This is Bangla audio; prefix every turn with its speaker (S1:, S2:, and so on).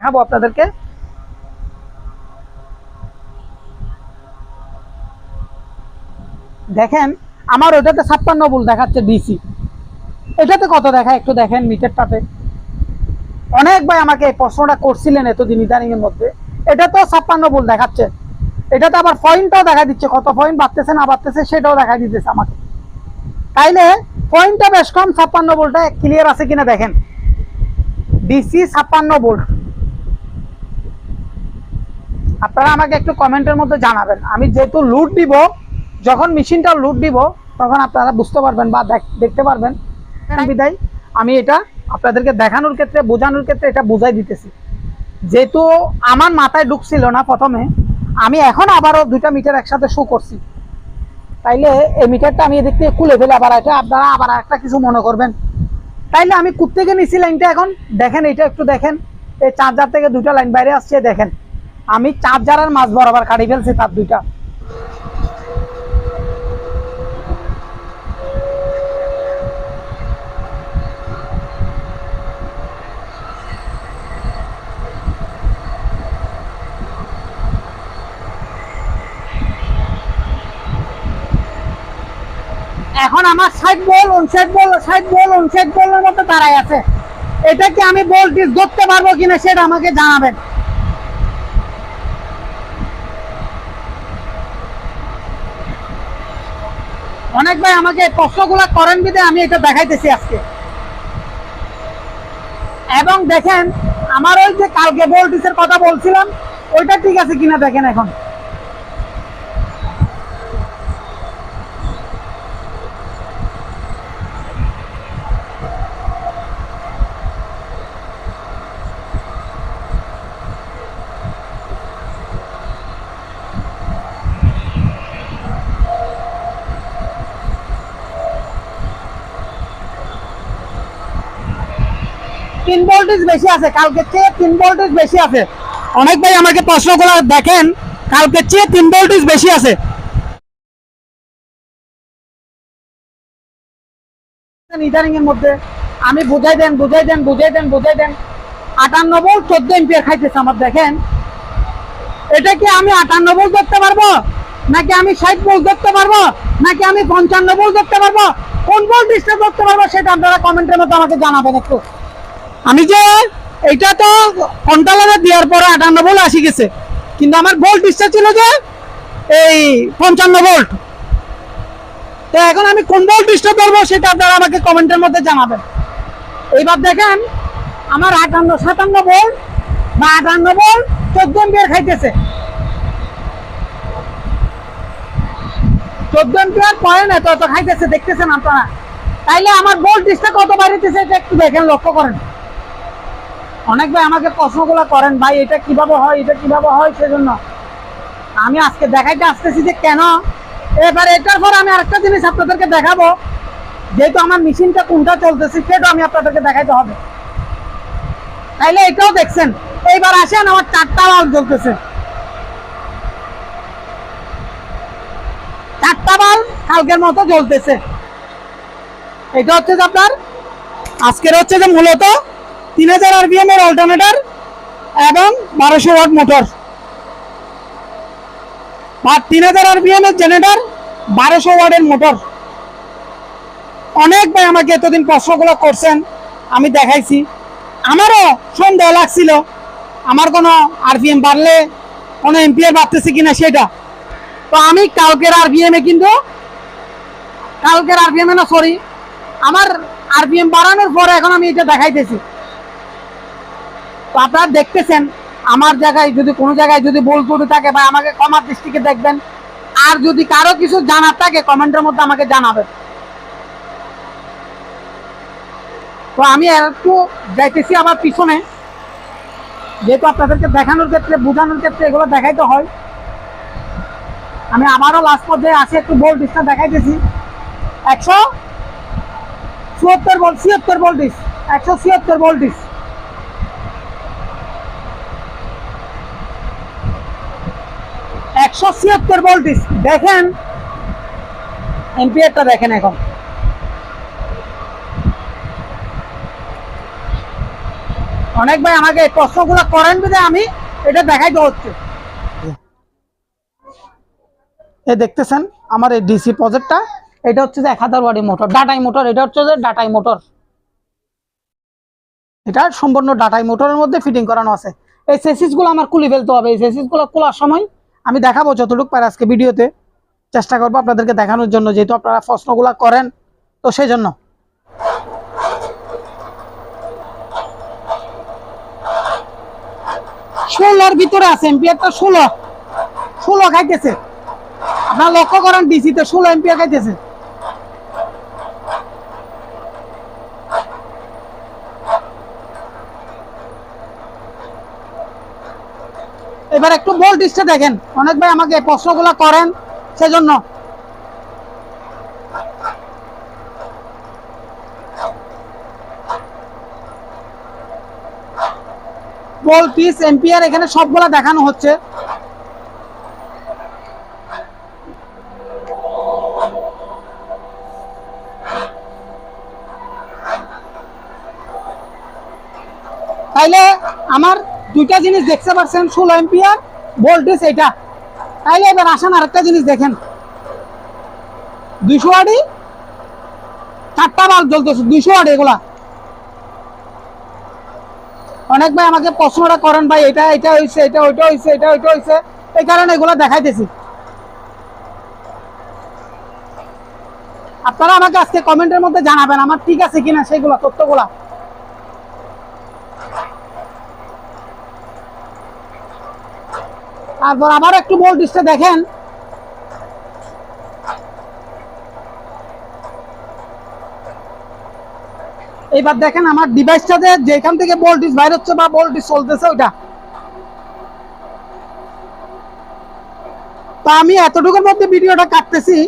S1: দেখাবো আপনাদেরকে। দেখেন, আমার ওটাতে ছাপ্পান্ন বুল দেখাচ্ছে ডিসি এটাতে কত দেখায়? একটু দেখেন মিটারটাতে। অনেক ভাই আমাকে এই প্রশ্নটা করছিলেন এতদিন ইদানিং এর মধ্যে। এটা তো ছাপ্পান্ন বুল দেখাচ্ছে। এটাতে আবার পয়েন্টটাও দেখা দিচ্ছে। কত পয়েন্ট বাড়তেছে, না বাড়তেছে, সেটাও দেখা দিতেছে আমাকে। তাইলে পয়েন্টটা বেশ কম, ছাপ্পান্ন বলটা ক্লিয়ার আছে কিনা দেখেন। ডিসি ছাপ্পান্ন ভোল্ট আপনারা আমাকে একটু কমেন্টের মধ্যে জানাবেন। আমি যেহেতু লুট দিব যখন মেশিনটা লুট দিব তখন আপনারা বুঝতে পারবেন বা দেখ- দেখতে পারবেন। বিদায় আমি এটা আপনাদেরকে দেখানোর ক্ষেত্রে বোঝানোর ক্ষেত্রে এটা বুঝাই দিতেছি। যেহেতু আমার মাথায় ঢুকছিল না প্রথমে আমি এখন আবারও দুইটা মিটার একসাথে শো করছি। তাইলে এই মিটারটা আমি এদিক থেকে খুলে ফেলে আবার এটা আপনারা আবার একটা কিছু মনে করবেন। তাইলে আমি থেকে নিছি লাইনটা এখন? দেখেন এটা একটু দেখেন। এই চার্জার থেকে দুটা লাইন বাইরে আসছে দেখেন। আমি চার্জার আর মাছ বরাবর কাটি ফেলছি তার দুইটা। এখন আমার side ball side ball side ball side বলের মতো দাঁড়ায় আছে। এটা কি আমি বলটি ধরতে পারব কিনা সেটা আমাকে জানাবেন। অনেক ভাই আমাকে প্রশ্নগুলো করেন বিদে আমি এটা দেখাইতেছি আজকে। এবং দেখেন, আমার ওই যে কালকে ভোল্টেজের কথা বলছিলাম, ওইটা ঠিক আছে কিনা দেখেন এখন। তিন ভোল্টেজ বেশি আছে কালকে চেয়ে তিন ভোল্টেজ বেশি আছে। অনেক ভাই আমাকে প্রশ্নগুলো দেখেন কালকে চেয়ে তিন ভোল্টেজ বেশি আছে। ইদানিং এর মধ্যে, আমি বুঝাই দেন বুঝাই দেন বুঝাই দেন বুঝাই দেন। আটান্ন ভোল্ট চোদ্দ এম্পিয়ার খাইতেছে আমার, দেখেন। এটা কি আমি আটান্ন ভোল্ট ধরতে পারব? নাকি আমি ষাট ভোল্ট ধরতে পারব? নাকি আমি পঞ্চান্ন ভোল্ট ধরতে পারব? কোন ভোল্টেজটা ধরতে পারব সেটা আপনারা কমেন্টের মধ্যে আমাকে জানাবেন একটু। আমি যে এটা তো কন্ট্রোলারে দেওয়ার পরে আটান্ন ভোল্ট আসি গেছে। কিন্তু আমার ভোল্ট ইচ্ছা ছিল যে এই পঞ্চান্ন ভোল্ট। তো এখন আমি কোন ভোল্ট ডিস্টার্ব করব সেটা আপনারা আমাকে কমেন্টের মধ্যে জানাবেন। এইবার দেখেন, আমার আটান্ন, সাতান্ন ভোল্ট বা আটান্ন ভোল্ট চোদ্দ এম্পিয়ার খাইতেছে। চোদ্দ এম্পিয়ার পরে না তত খাইতেছে, দেখতেছেন আপনারা। তাইলে আমার ভোল্টেজটা কত বাড়িতেছে, এটা একটু দেখেন, লক্ষ্য করেন। অনেক ভাই আমাকে প্রশ্নগুলো করেন, ভাই, এটা কীভাবে হয়, এটা কীভাবে হয়? সেজন্য আমি আজকে দেখাইতে আসতেছি যে কেন? এবার এটার পর আমি আরেকটা জিনিস আপনাদেরকে দেখাবো। যেহেতু আমার মেশিনটা কোনটা চলতেছে, সেটা আমি আপনাদেরকে দেখাইতে হবে। তাইলে এটাও দেখছেন। এইবার আসেন, আমার চারটা বাল্ব জ্বলতেছে। চারটা বাল্ব কালকের মতো জ্বলতেছে। এটা হচ্ছে যে আপনার, আজকের হচ্ছে যে মূলত তিন হাজার আরপিএম এর অল্টারনেটার এবং বারোশো ওয়াট মোটর বা তিন হাজার আরপিএম এর জেনারেটর বারোশো ওয়াটের মোটর অনেক ভাই আমাকে এতদিন প্রশ্নগুলো করছেন, আমি দেখাইছি। আমারও সন্দেহ লাগছিল, আমার কোনো আরপিএম বাড়লে কোনো এমপিআর বাড়তেছে কিনা সেটা। তো আমি কালকের আরপিএম এ কিন্তু, কালকের আরপিএম এ না সরি আমার আরপিএম বাড়ানোর পরে এখন আমি এটা দেখাইতেছি। আপনারা দেখতেছেন, আমার জায়গায় যদি কোনো জায়গায় যদি ভুল ত্রুটি থাকে বা আমাকে কমার দৃষ্টিকে দেখবেন। আর যদি কারও কিছু জানার থাকে, কমেন্টের মধ্যে আমাকে জানাবেন। তো আমি একটু যাইতেছি আমার পিছনে। যেহেতু আপনাদেরকে দেখানোর ক্ষেত্রে, বোঝানোর ক্ষেত্রে এগুলো দেখাইতে হয়। আমি আবারও লাস্ট পর্যায়ে আসি, একটু ভোল্টেজটা দেখাইতেছি। একশো চুয়াত্তর ভোল্ট ছিয়াত্তর ভোল্টেজ একশো ছিয়াত্তর ভোল্টেজ একশো ছিয়াত্তর ভোল্টেজ। দেখেন এম্পিয়ারটা দেখেন এখন। অনেক ভাই আমাকে প্রশ্নগুলো করেন বিধে আমি এটা দেখাইতে হচ্ছে। এ দেখতেছেন আমার এই ডিসি প্রজেক্টটা এটা হচ্ছে যে এক হাজার ওয়ার্ডি মোটর ডাটাই মোটর এটা হচ্ছে যে ডাটাই মোটর এটা সম্পূর্ণ ডাটাই মোটরের মধ্যে ফিটিং করানো আছে। এই সেসিসগুলো আমার খুলে ফেলতে হবে। এই সেসিসগুলো খোলার সময় আমি দেখাবো যতটুকু পারে আজকে ভিডিওতে। চেষ্টা করব আপনাদেরকে দেখানোর জন্য, যেহেতু আপনারা প্রশ্নগুলো করেন, তো সেই জন্য ষোলোর ভিতরে আছে এম্পিয়ারটা ষোলো। ষোলো খাইতেছে। আপনারা লক্ষ্য করেন, ডিসিতে ষোলো এম্পিয়ার খাইতেছে। এবার একটু ভোল্টেজটা দেখেন। অনেক ভাই আমাকে প্রশ্নগুলো করেন, সেজন্য। ভোল্টেজ এম্পিয়ার এখানে সবগুলা দেখানো হচ্ছে। তাইলে আমার দুইটা জিনিস দেখতে পাচ্ছেন ষোলো এম্পিয়ার ভোল্টেজ এটা। তাইলে এবার আসেন আরেকটা জিনিস দেখেন। দুইশো আড়ি, চারটা বাল্ব জ্বলতেছে, দুইশো আড়ি এগুলা। অনেক ভাই আমাকে প্রশ্নটা করেন, ভাই, এটা এটা হয়েছে এটা, ওইটা হয়েছে এটা, ওইটা হয়েছে এই কারণে এগুলো দেখাইতেছি। আপনারা আমাকে আজকে কমেন্টের মধ্যে জানাবেন, আমার ঠিক আছে কিনা সেগুলো তথ্যগুলা। তারপর আবার একটু ভোল্টেজটা দেখেন। এইবার দেখেন আমার ডিভাইসটাতে যেখান থেকে ভোল্টেজ বাইর হচ্ছে বা ভোল্টেজ চলতেছে ওইটা। তা আমি এতটুকুর মধ্যে ভিডিওটা কাটতেছি।